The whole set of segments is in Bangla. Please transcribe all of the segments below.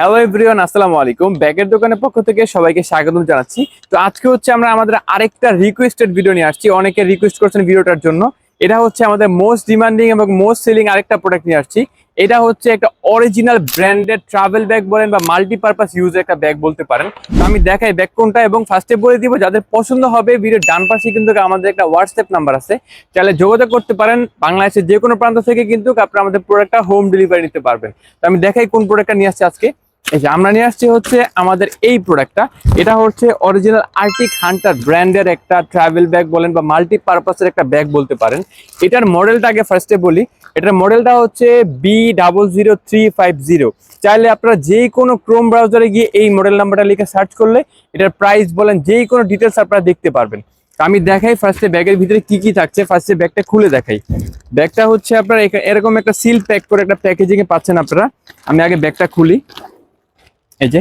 হ্যালো এভরিওয়ান আসসালামু আলাইকুম। ব্যাগের দোকানের পক্ষ থেকে সবাইকে স্বাগতম জানাচ্ছি। তো আজকে হচ্ছে আমরা আমাদের আরেকটা রিকোয়েস্টেড ভিডিও নিয়ে আসছি। অনেকে রিকোয়েস্ট করছেন ভিডিওটার জন্য। এটা হচ্ছে আমাদের মোস্ট ডিমান্ডিং এবং মোস্ট সেলিং আরেকটা প্রোডাক্ট নিয়ে আসছি। এটা হচ্ছে একটা অরিজিনাল ব্র্যান্ডেড ট্রাভেল ব্যাগ বলেন বা মাল্টিপারপাস ইউজ একটা ব্যাগ বলতে পারেন। তো আমি দেখাই ব্যাগ কোনটা এবং ফার্স্টে বলে দিব, যাদের পছন্দ হবে ভিডিওর ডান পাশে কিন্তু আমাদের একটা হোয়াটসঅ্যাপ নাম্বার আছে। চাইলে যোগাযোগ করতে পারেন। বাংলাদেশের যে কোনো প্রান্ত থেকে কিন্তু আপনারা আমাদের প্রোডাক্টটা হোম ডেলিভারি নিতে পারবেন। তো আমি দেখাই কোন প্রোডাক্টটা নিয়ে আসছি আজকে। এই যে আমরা নিয়ে আসছি হচ্ছে আমাদের এই প্রোডাক্টটা এটা হচ্ছে অরিজিনাল আর্টিক হান্টার ব্র্যান্ডের একটা ট্রাভেল ব্যাগ বলেন বা মাল্টি পারপাসের একটা ব্যাগ বলতে পারেন। এটার মডেলটা আগে ফার্স্টে বলি। এটার মডেলটা হচ্ছে B double zero three five zero চাইলে আপনারা যে কোনো ক্রোম ব্রাউজারে গিয়ে এই মডেল নাম্বারটা লিখে সার্চ করলে এটার প্রাইস বলেন যে কোনো ডিটেলস আপনারা দেখতে পারবেন। আমি দেখাই ফার্স্টে ব্যাগের ভিতরে কি কি থাকছে। ফার্স্টে ব্যাগটা খুলে দেখাই। ব্যাগটা হচ্ছে আপনার এরকম একটা সিল প্যাক করে একটা প্যাকেজিং এ পাচ্ছেন আপনারা। আমি আগে ব্যাগটা খুলি। এই যে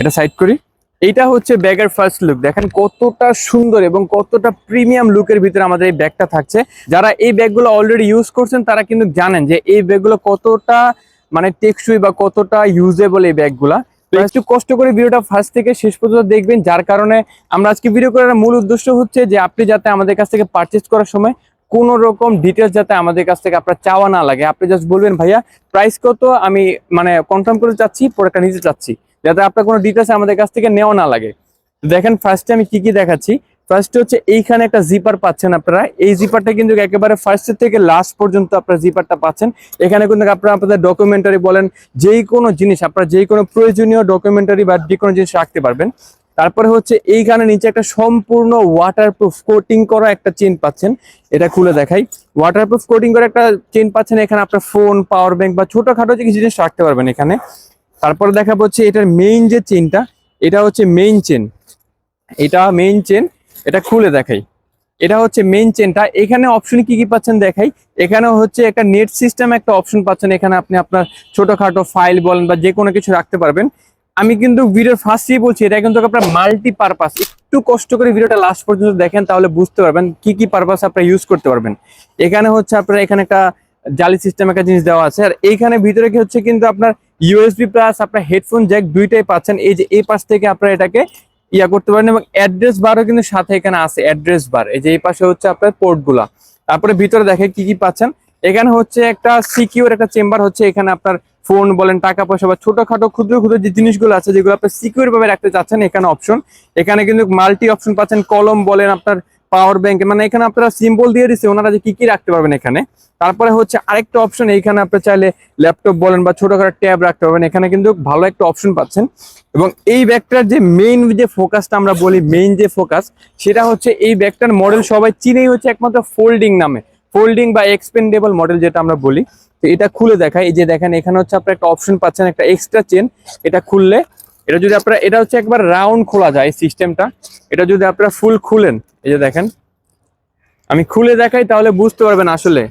এটা সাইড করি। এইটা হচ্ছে ব্যাগের ফার্স্ট লুক দেখেন কতটা সুন্দর এবং কতটা প্রিমিয়াম লুকের ভিতরে আমাদের এই ব্যাগটা থাকছে। যারা এই ব্যাগগুলো অলরেডি ইউজ করছেন তারা কিন্তু জানেন যে এই ব্যাগগুলো কতটা মানে টেকসই বা কতটা ইউজেবল এই ব্যাগগুলা। একটু কষ্ট করে ভিডিওটা ফার্স্ট থেকে শেষ পর্যন্ত দেখবেন যার কারণে আমরা আজকে ভিডিও করার মূল উদ্দেশ্য হচ্ছে যে আপনি যাতে আমাদের কাছ থেকে পারচেস করার সময় কোন রকম ডিটেলস যাতে আমাদের কাছ থেকে আপনার চাওয়া না লাগে। আপনি জাস্ট বলবেন ভাইয়া প্রাইস কত? আমি মানে কনফার্ম করে চাচ্ছি প্রোডাক্টটা নিতে চাচ্ছি। যাতে আপনার কোনো ডিটেলস আমাদের কাছ থেকে নেওয়া না লাগে। দেখেন ফার্স্টে আমি কি কি দেখাচ্ছি? ফার্স্ট হচ্ছে এইখানে একটা জিপার পাচ্ছেন আপনারা। এই জিপারটা কিন্তু একেবারে ফার্স্ট থেকে লাস্ট পর্যন্ত আপনারা জিপারটা পাচ্ছেন। এখানে কিন্তু আপনারা আপনাদের ডকুমেন্টারি বলেন যেই কোনো জিনিস, আপনারা যেই কোনো প্রয়োজনীয় ডকুমেন্টারি বা যে কোনো জিনিস রাখতে পারবেন। তারপরে হচ্ছে এইখানে নিচে একটা সম্পূর্ণ ওয়াটারপ্রুফ কোটিং করা একটা চেন পাচ্ছেন। এটা খুলে দেখাই। ওয়াটারপ্রুফ কোটিং করা একটা চেন পাচ্ছেন। এখানে আপনার ফোন পাওয়ার ব্যাংক বা ছোটখাটো যে কিছু জিনিস রাখতে পারবেন এখানে। তারপরে দেখাবো হচ্ছে এটার মেইন যে চেনটা এটা হচ্ছে মেইন চেন এটা মেইন চেন এটা খুলে দেখাই। এটা হচ্ছে মেইন চেনটা এখানে অপশন কি কি পাচ্ছেন দেখাই? এখানে হচ্ছে একটা নেট সিস্টেম একটা অপশন পাচ্ছেন। এখানে আপনি আপনার ছোটখাটো ফাইল বলেন বা যে কোনো কিছু রাখতে পারবেন। আমি কিন্তু ভিডিওর ফার্স্টই বলছি, এটা কিন্তু আপনার মাল্টি পারপাস একটু কষ্ট করে ভিডিওটা লাস্ট পর্যন্ত দেখেন, তাহলে বুঝতে পারবেন কি কি পারপাস আপনারা ইউজ করতে পারবেন। এখানে হচ্ছে আপনার এখানে একটা জালি সিস্টেম একটা জিনিস দেওয়া আছে। আর এইখানে ভিতরে কি হচ্ছে কিন্তু আপনার ইউএসবি প্লাস আপনার হেডফোন জ্যাক দুইটাই পাচ্ছেন। এই যে এই পাশ থেকে আপনারা এটাকে ইয়া করতে পারেন এবং অ্যাড্রেস বারও কিন্তু সাথে এখানে আছে অ্যাড্রেস বার এই যে এই পাশে হচ্ছে আপনার পোর্টগুলা তারপরে ভিতরে দেখে কি কি পাচ্ছেন। এখানে হচ্ছে একটা সিকিউর একটা চেম্বার হচ্ছে, এখানে আপনার ফোন বলেন, টাকা পয়সা বা ছোটখাটো ক্ষুদ্র ক্ষুদ্র যে জিনিসগুলো আছে, যেগুলো আপনি সিকিউর ভাবে রাখতে চাচ্ছেন, এখানে অপশন এখানে কিন্তু মাল্টি অপশন পাচ্ছেন। কলম বলেন আপনার পাওয়ার ব্যাংক মানে এখানে আপনারা সিম্বল দিয়ে দিচ্ছে ওনারা যে কি কি রাখতে পারবেন এখানে। তারপরে হচ্ছে আরেকটা অপশন এইখানে আপনি চাইলে ল্যাপটপ বলেন বা ছোটখাটো ট্যাব রাখতে পারবেন, এখানে কিন্তু ভালো একটা অপশন পাচ্ছেন। এবং এই ব্যাগটার যে মেইন যে ফোকাসটা আমরা বলি মেইন যে ফোকাস সেটা হচ্ছে এই ব্যাগটার মডেল সবাই চিনেই হচ্ছে একমাত্র ফোল্ডিং নামে। ফোল্ডিং বা এক্সপেন্ডেবল মডেল যেটা আমরা বলি। তো এটা খুলে দেখায় এই যে দেখেন, এখানে হচ্ছে আপনার একটা অপশন পাচ্ছেন, একটা এক্সট্রা চেন এটা খুললে, এটা যদি আপনারা, এটা হচ্ছে একবার রাউন্ড খোলা যায় সিস্টেমটা এটা যদি আপনারা ফুল খুলেন এই যে দেখেন, আমি খুলে দেখাই তাহলে বুঝতে পারবেন আসলে।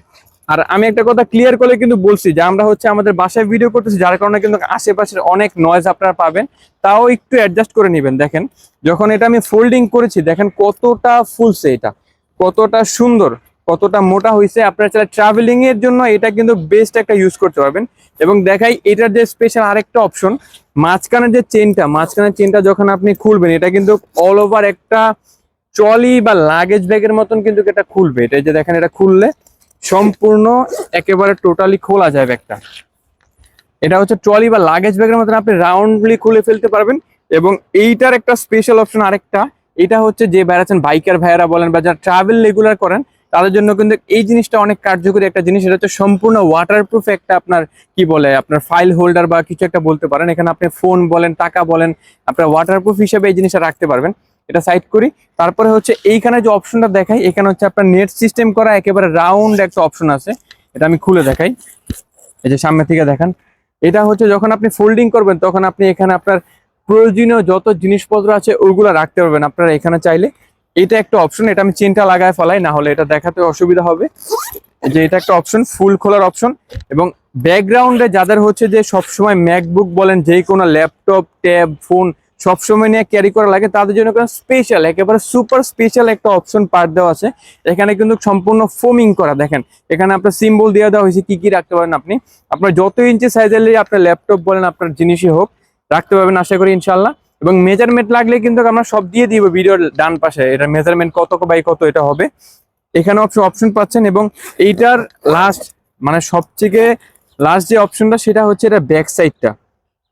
আর আমি একটা কথা ক্লিয়ার করে কিন্তু বলছি যে আমরা হচ্ছে আমাদের বাসায় ভিডিও করতেছি, যার কারণে কিন্তু আশেপাশের অনেক নয়েজ আপনারা পাবেন। তাও একটু অ্যাডজাস্ট করে নেবেন। দেখেন, যখন এটা আমি ফোল্ডিং করেছি, দেখেন কতটা ফুলছে এটা। কতটা সুন্দর, কতটা মোটা হয়েছে আপনারা চাইলে ট্রাভেলিং এর জন্য এটা কিন্তু বেস্ট একটা ইউজ করতে পারবেন। এবং দেখাই, এটার যে স্পেশাল আরেকটা অপশন মাঝখানের যে চেনটা মাঝখানের চেনটা যখন আপনি খুলবেন, এটা কিন্তু অল ওভার একটা ট্রলি বা লাগেজ ব্যাগের মতন কিন্তু এটা খুলবে। এটা যে দেখেন, এটা খুললে সম্পূর্ণ একেবারে টোটালি খোলা যায় ব্যাগটা। এটা হচ্ছে ট্রলি বা লাগেজ ব্যাগের মতন আপনি রাউন্ডলি খুলে ফেলতে পারবেন এবং এইটার একটা স্পেশাল অপশন আরেকটা। এটা হচ্ছে যে বেড়াচ্ছেন বাইকার ভাইয়েরা বলেন বা যারা ট্রাভেল রেগুলার করেন, তাদের জন্য কিন্তু এই জিনিসটা অনেক কার্যকরী একটা জিনিস। এটা হচ্ছে সম্পূর্ণ ওয়াটারপ্রুফ একটা আপনার কি বলে, আপনার ফাইল হোল্ডার বা কিছু একটা বলতে পারেন। এখানে আপনি ফোন বলেন, টাকা বলেন, আপনার ওয়াটারপ্রুফ হিসেবে এই জিনিসটা রাখতে পারবেন। এটা সাইড করি। তারপরে হচ্ছে এইখানে যে অপশনটা দেখাই, এখানে হচ্ছে আপনার নেট সিস্টেম করা একেবারে রাউন্ড একটা অপশন আছে। এটা আমি খুলে দেখাই। এই যে সামনে থেকে দেখান। এটা হচ্ছে যখন আপনি ফোল্ডিং করবেন, তখন আপনি এখানে আপনার প্রয়োজনীয় যত জিনিসপত্র আছে ওইগুলো রাখতে পারবেন। আপনারা এখানে চাইলে এটা একটা অপশন এটা আমি চেনটা লাগায় ফেলাই, না হলে এটা দেখাতে অসুবিধা হবে। যে এটা একটা অপশন ফুল খোলার অপশন এবং ব্যাকগ্রাউন্ডে যাদের হচ্ছে যে সবসময় ম্যাকবুক বলেন যে কোনো ল্যাপটপ ট্যাব ফোন সবসময় নিয়ে ক্যারি করা লাগে। তাদের জন্য স্পেশাল একেবারে সুপার স্পেশাল একটা অপশন পার্ট দেওয়া আছে। এখানে কিন্তু সম্পূর্ণ ফোমিং করা, দেখেন। এখানে আপনার সিম্বল দিয়ে দেওয়া হয়েছে, কি কি রাখতে পারেন আপনি? আপনার যত ইঞ্চি সাইজের আপনার ল্যাপটপ বলেন, আপনার জিনিসই হোক, রাখতে পারবেন আশা করি ইনশাল্লাহ এবং মেজারমেন্ট লাগলে কিন্তু আমরা সব দিয়ে দিব ভিডিওর ডান পাশে, এটা মেজারমেন্ট কত বাই কত এটা হবে। এখানে অপশন অপশন পাচ্ছেন এবং এইটার লাস্ট মানে সবথেকে লাস্ট যে অপশনটা সেটা হচ্ছে এটা ব্যাক সাইডটা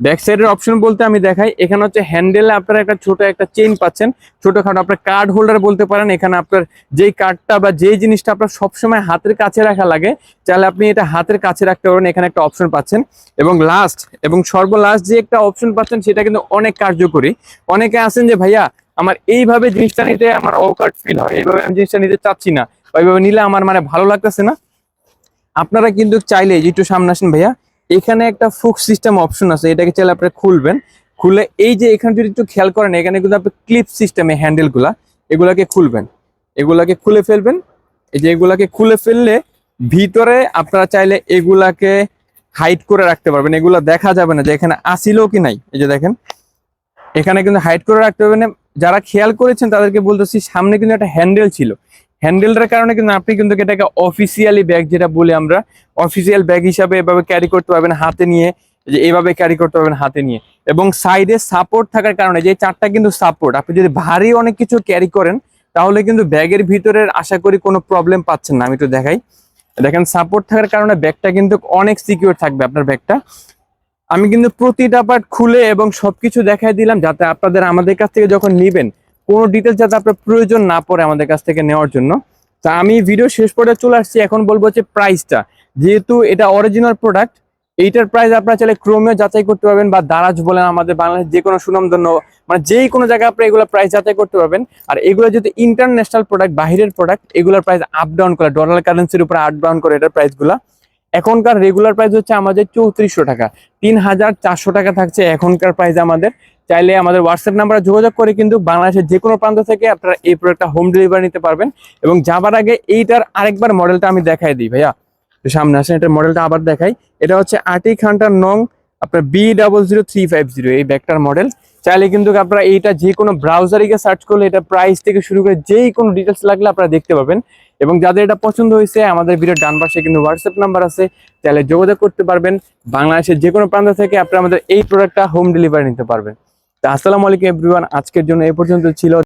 ব্যাক সাইডের অপশন বলতে আমি দেখাই, এখানে হচ্ছে হ্যান্ডেলে আপনারা একটা ছোট একটা চেইন পাচ্ছেন, ছোটখাটো আপনার কার্ড হোল্ডার বলতে পারেন, এখানে আপনার যেই কার্ডটা বা যেই জিনিসটা আপনার সবসময় হাতের কাছে রাখা লাগে, তাহলে আপনি এটা হাতের কাছে রাখতে পারবেন, এখানে একটা অপশন পাচ্ছেন। এবং লাস্ট এবং সর্বলাস্ট যে একটা অপশন পাচ্ছেন, সেটা কিন্তু অনেক কার্যকরী। অনেকে আছেন যে, ভাইয়া, আমার এইভাবে জিনিসটা নিতে আমার অকার্ড ফিল হয়, এইভাবে আমি জিনিসটা নিতে চাচ্ছি না, বা এইভাবে নিলে আমার মানে ভালো লাগতেছে না। আপনারা কিন্তু চাইলে একটু সামনে আসেন ভাইয়া এখানে একটা ফুক সিস্টেম অপশন আছে, এটাকে চাইলে আপনি খুলবেন। খুলে এই যে এখানে যদি একটু খেয়াল করেন, এখানে কিন্তু আপনি ক্লিপ সিস্টেমে হ্যান্ডেলগুলা, এগুলাকে খুলবেন। এগুলাকে খুলে ফেলবেন। এই যে এগুলাকে খুলে ফেললে ভিতরে আপনারা চাইলে এগুলাকে হাইড করে রাখতে পারবেন। এগুলা দেখা যাবে না যে এখানে আসিলও কি নাই। এই যে দেখেন, এখানে কিন্তু হাইড করে রাখতে পারবেন যারা খেয়াল করেছেন তাদেরকে বলতেছি, সামনে কিন্তু একটা হ্যান্ডেল ছিল। হ্যান্ডেলটার কারণে কিন্তু আপনি কিন্তু এটাকে অফিসিয়ালি ব্যাগ যেটা বলি আমরা অফিসিয়াল ব্যাগ হিসাবে এভাবে ক্যারি করতে পারবেন হাতে নিয়ে যে এভাবে ক্যারি করতে পারবেন হাতে নিয়ে। এবং সাইডে সাপোর্ট থাকার কারণে, যে চারটা কিন্তু সাপোর্ট আপনি যদি ভারী অনেক কিছু ক্যারি করেন, তাহলে কিন্তু ব্যাগের ভিতরের আশা করি কোনো প্রবলেম পাচ্ছেন না, আমি একটু দেখাই। দেখেন সাপোর্ট থাকার কারণে ব্যাগটা কিন্তু অনেক সিকিউর থাকবে আপনার ব্যাগটা আমি কিন্তু প্রতিটা পার্ট খুলে এবং সবকিছু দেখাই দিলাম, যাতে আপনাদের আমাদের কাছ থেকে যখন নিবেন কোনো ডিটেলস যাতে আপনার প্রয়োজন না পড়ে আমাদের কাছ থেকে নেওয়ার জন্য। তা আমি ভিডিও শেষ পর্যায়ে চলে আসছি, এখন বলব হচ্ছে প্রাইসটা যেহেতু এটা অরিজিনাল প্রোডাক্ট এইটার প্রাইস আপনারা চাইলে ক্রোমে যাচাই করতে পারবেন বা দারাজ বলেন আমাদের বাংলাদেশ যে কোনো সুনামধন্য মানে যেই কোনো জায়গায় আপনি এগুলো প্রাইস যাচাই করতে পারবেন। আর এগুলো যদি ইন্টারন্যাশনাল প্রোডাক্ট বাহিরের প্রোডাক্ট এগুলোর প্রাইস আপ ডাউন করে ডলার কারেন্সির উপর আপ ডাউন করে, এটার প্রাইসগুলো এখনকার রেগুলার প্রাইস হচ্ছে আমাদের চৌত্রিশশো টাকা। তিন হাজার চারশো টাকা থাকছে এখনকার প্রাইস আমাদের। চাইলে আমাদের হোয়াটসঅ্যাপ নাম্বারে যোগাযোগ করে কিন্তু বাংলাদেশের যে কোনো প্রান্ত থেকে আপনারা এই প্রোডাক্টটা হোম ডেলিভারি নিতে পারবেন। এবং যাবার আগে এইটার আরেকবার মডেলটা আমি দেখাই দিই ভাইয়া। সামনে আসেন, এটার মডেলটা আবার দেখাই। এটা হচ্ছে আটি খান্টার নং আপনার B double zero three five zero এই ব্যাগটার মডেল চাইলে কিন্তু আপনারা এইটা যে কোনো ব্রাউজারে গিয়ে সার্চ করলে এটা প্রাইস থেকে শুরু করে যেই কোনো ডিটেলস লাগলে আপনারা দেখতে পাবেন। এবং যাদের এটা পছন্দ হয়েছে, আমাদের ভিডিও ডান পাশে কিন্তু হোয়াটসঅ্যাপ নাম্বার আছে, চাইলে যোগাযোগ করতে পারবেন। বাংলাদেশের যে কোনো প্রান্ত থেকে আপনারা আমাদের এই প্রোডাক্টটা হোম ডেলিভারি নিতে পারবেন। তো আসসালামু আলাইকুম এভরিওয়ান আজকের জন্য এই পর্যন্ত ছিল।